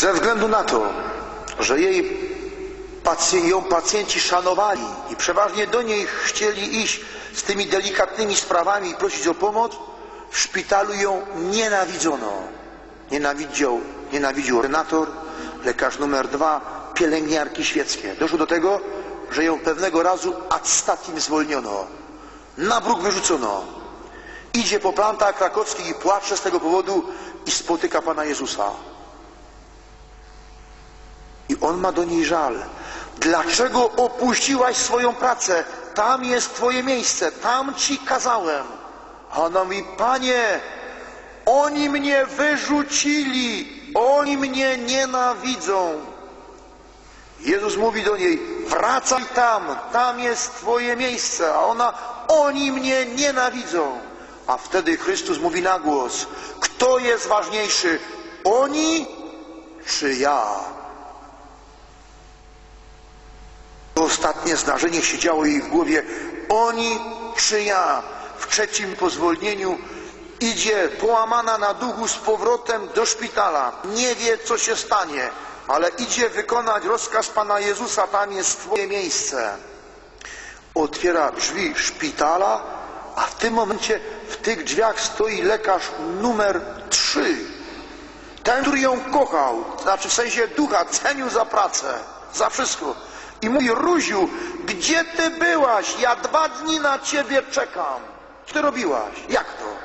Ze względu na to, że jej ją pacjenci szanowali i przeważnie do niej chcieli iść z tymi delikatnymi sprawami i prosić o pomoc, w szpitalu ją nienawidzono. Nienawidział, nienawidził ordynator, lekarz numer dwa, pielęgniarki świeckie. Doszło do tego, że ją pewnego razu ad statim zwolniono. Na bruk wyrzucono. Idzie po plantach krakowskich i płacze z tego powodu i spotyka Pana Jezusa. On ma do niej żal. Dlaczego opuściłaś swoją pracę? Tam jest twoje miejsce, tam ci kazałem. A ona mówi, panie, oni mnie wyrzucili, oni mnie nienawidzą. Jezus mówi do niej, wracaj tam, tam jest twoje miejsce. A ona, oni mnie nienawidzą. A wtedy Chrystus mówi na głos, kto jest ważniejszy, oni czy ja? Ostatnie zdarzenie się działo jej w głowie. Oni czy ja? W trzecim pozwolnieniu idzie połamana na duchu z powrotem do szpitala. Nie wie, co się stanie, ale idzie wykonać rozkaz Pana Jezusa. Tam jest Twoje miejsce. Otwiera drzwi szpitala, a w tym momencie w tych drzwiach stoi lekarz numer trzy. Ten, który ją kochał, znaczy w sensie ducha, cenił za pracę, za wszystko. I mówi, Ruziu, gdzie ty byłaś? Ja dwa dni na ciebie czekam. Co ty robiłaś? Jak to?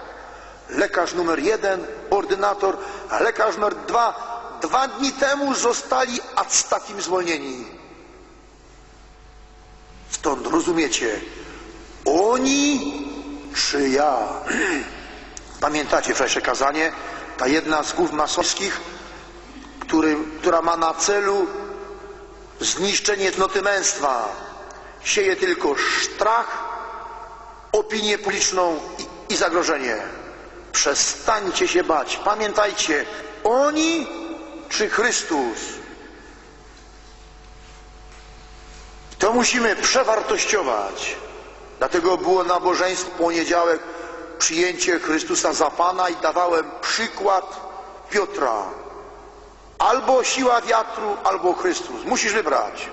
Lekarz numer jeden, ordynator, a lekarz numer dwa, dwa dni temu zostali ad statim zwolnieni. Stąd rozumiecie, oni czy ja? Pamiętacie wczorajsze kazanie? Ta jedna z głów masowskich, który, która ma na celu zniszczenie cnoty męstwa. Sieje tylko strach, opinię publiczną i zagrożenie. Przestańcie się bać. Pamiętajcie, oni czy Chrystus? To musimy przewartościować. Dlatego było nabożeństwo w poniedziałek, przyjęcie Chrystusa za Pana i dawałem przykład Piotra. Albo siła wiatru, albo Chrystus. Musisz wybrać.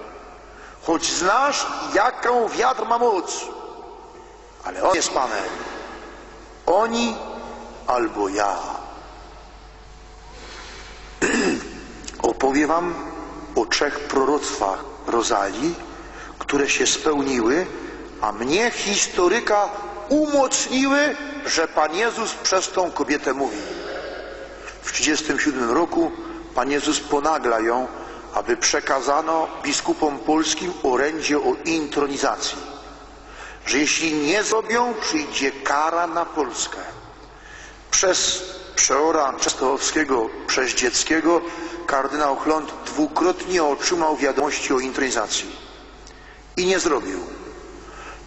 Choć znasz, jaką wiatr ma moc, ale On jest Panem. Oni albo ja. Opowiem Wam o trzech proroctwach Rozalii, które się spełniły, a mnie, historyka, umocniły, że Pan Jezus przez tą kobietę mówi. W 1937 roku Pan Jezus ponagla ją, aby przekazano biskupom polskim orędzie o intronizacji. Że jeśli nie zrobią, przyjdzie kara na Polskę. Przez przeora Częstochowskiego, przez Dzieckiego, kardynał Chląd dwukrotnie otrzymał wiadomości o intronizacji. I nie zrobił.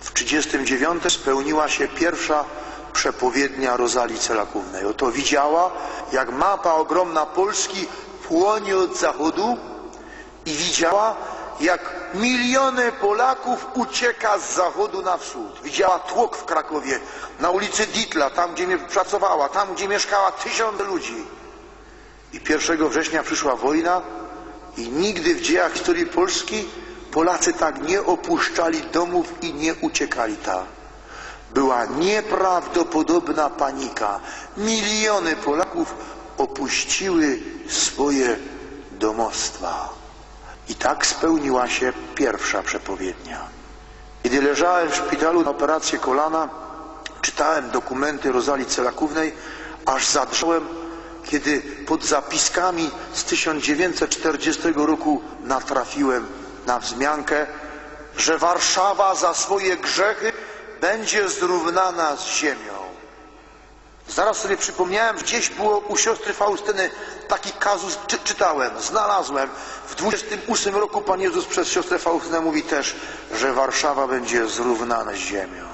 W 1939 spełniła się pierwsza przepowiednia Rozalii Celakównej. Oto widziała, jak mapa ogromna Polski płonie od zachodu i widziała, jak miliony Polaków ucieka z zachodu na wschód. Widziała tłok w Krakowie, na ulicy Ditla, tam gdzie pracowała, tam gdzie mieszkała tysiące ludzi. I 1 września przyszła wojna i nigdy w dziejach historii Polski Polacy tak nie opuszczali domów i nie uciekali tak. Była nieprawdopodobna panika. Miliony Polaków opuściły swoje domostwa. I tak spełniła się pierwsza przepowiednia. Kiedy leżałem w szpitalu na operację kolana, czytałem dokumenty Rozalii Celakównej, aż zadrżałem, kiedy pod zapiskami z 1940 roku natrafiłem na wzmiankę, że Warszawa za swoje grzechy będzie zrównana z ziemią. Zaraz sobie przypomniałem, gdzieś było u siostry Faustyny taki kazus, czy, czytałem, znalazłem. W 28 roku Pan Jezus przez siostrę Faustynę mówi też, że Warszawa będzie zrównana z ziemią.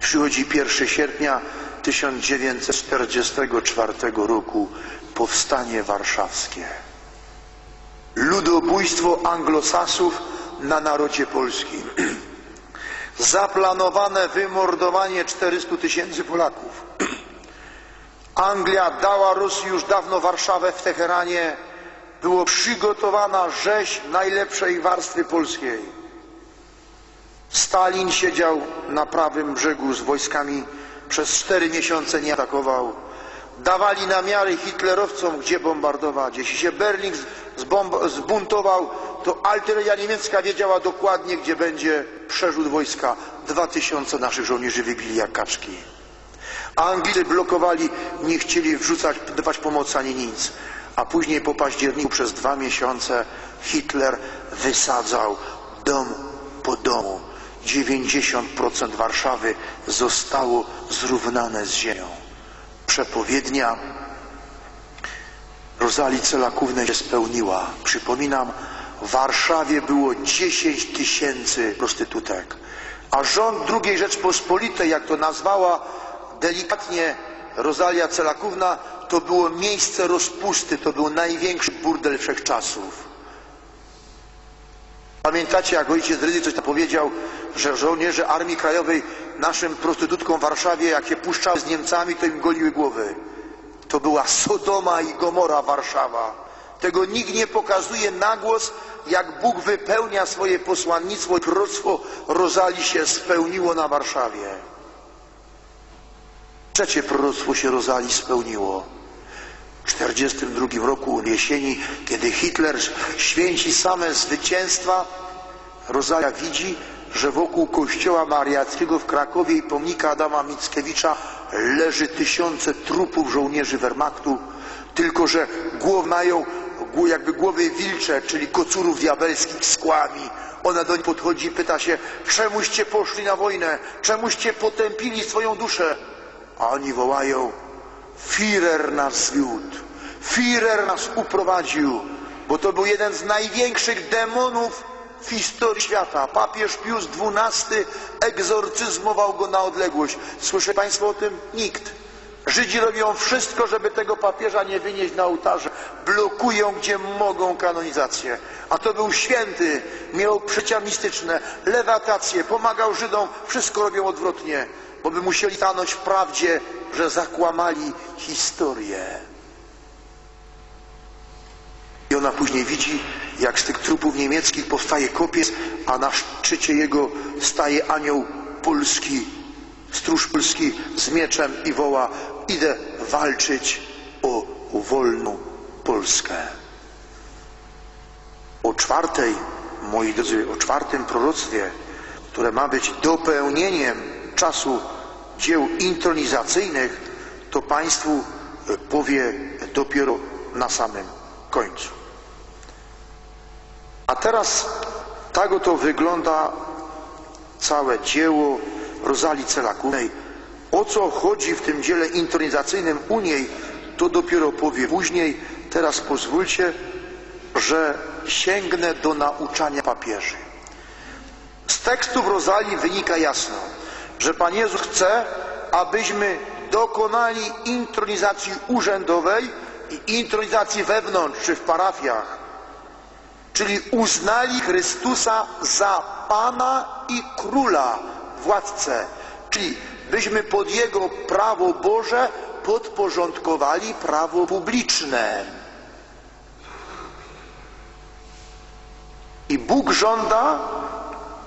Przychodzi 1 sierpnia 1944 roku powstanie warszawskie. Ludobójstwo anglosasów na narodzie polskim. Zaplanowane wymordowanie 400 tysięcy Polaków. Anglia dała Rosji już dawno Warszawę w Teheranie. Było przygotowana rzeź najlepszej warstwy polskiej. Stalin siedział na prawym brzegu z wojskami, przez cztery miesiące nie atakował. Dawali namiary hitlerowcom, gdzie bombardować. Jeśli się Berlin zbuntował, to artyleria niemiecka wiedziała dokładnie, gdzie będzie przerzut wojska. Dwa tysiące naszych żołnierzy wybili jak kaczki. Anglicy blokowali, nie chcieli wrzucać, dawać pomocy ani nic. A później po październiku przez dwa miesiące Hitler wysadzał dom po domu. 90% Warszawy zostało zrównane z ziemią. Przepowiednia Rozali Celakównej się spełniła. Przypominam, w Warszawie było 10 tysięcy prostytutek. A rząd II Rzeczpospolitej, jak to nazwała delikatnie Rozalia Celakówna, to było miejsce rozpusty, to był największy burdel wszechczasów. Pamiętacie, jak ojciec Rydzy coś tam powiedział, że żołnierze Armii Krajowej naszym prostytutkom w Warszawie, jak się puszczały z Niemcami, to im goliły głowy. To była Sodoma i Gomora Warszawa. Tego nikt nie pokazuje na głos, jak Bóg wypełnia swoje posłannictwo i proroctwo Rozali się spełniło na Warszawie. Trzecie proroctwo się Rozali spełniło. W 1942 roku jesieni, kiedy Hitler święci same zwycięstwa, Rozalia widzi, że wokół kościoła mariackiego w Krakowie i pomnika Adama Mickiewicza leży tysiące trupów żołnierzy Wehrmachtu, tylko że głowy mają jakby głowy wilcze, czyli kocurów diabelskich z kłami. Ona do nich podchodzi i pyta się, czemuście poszli na wojnę, czemuście potępili swoją duszę? A oni wołają, Führer nas zwiódł, Führer nas uprowadził, bo to był jeden z największych demonów w historii świata. Papież Pius XII egzorcyzmował go na odległość. Słyszy Państwo o tym? Nikt. Żydzi robią wszystko, żeby tego papieża nie wynieść na ołtarze. Blokują, gdzie mogą kanonizację. A to był święty, miał przecia mistyczne, lewatacje, pomagał Żydom, wszystko robią odwrotnie, bo by musieli stanąć w prawdzie, że zakłamali historię. I ona później widzi, jak z tych trupów niemieckich powstaje kopiec, a na szczycie jego staje anioł polski, stróż polski z mieczem i woła idę walczyć o wolną Polskę. O czwartej, moi drodzy, o czwartym proroctwie, które ma być dopełnieniem czasu dzieł intronizacyjnych, to Państwu powie dopiero na samym końcu. A teraz tak oto wygląda całe dzieło Rozali Celakunej. O co chodzi w tym dziele intronizacyjnym u niej, to dopiero powie później. Teraz pozwólcie, że sięgnę do nauczania papieży. Z tekstów Rozali wynika jasno, że Pan Jezus chce, abyśmy dokonali intronizacji urzędowej i intronizacji wewnątrz, czy w parafiach, czyli uznali Chrystusa za Pana i Króla, władcę, czyli byśmy pod Jego prawo Boże podporządkowali prawo publiczne. I Bóg żąda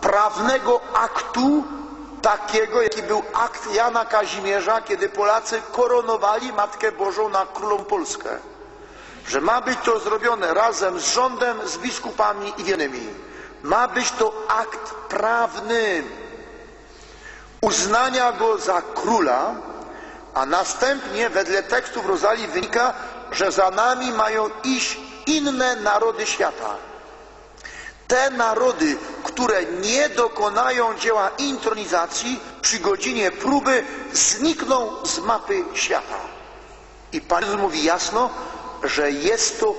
prawnego aktu takiego, jaki był akt Jana Kazimierza, kiedy Polacy koronowali Matkę Bożą na Królą Polskę. Że ma być to zrobione razem z rządem, z biskupami i wiernymi. Ma być to akt prawny uznania go za króla, a następnie wedle tekstów Rozali wynika, że za nami mają iść inne narody świata. Te narody, które nie dokonają dzieła intronizacji, przy godzinie próby znikną z mapy świata. I Pan mówi jasno, że jest to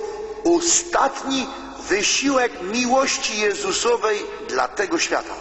ostatni wysiłek miłości Jezusowej dla tego świata.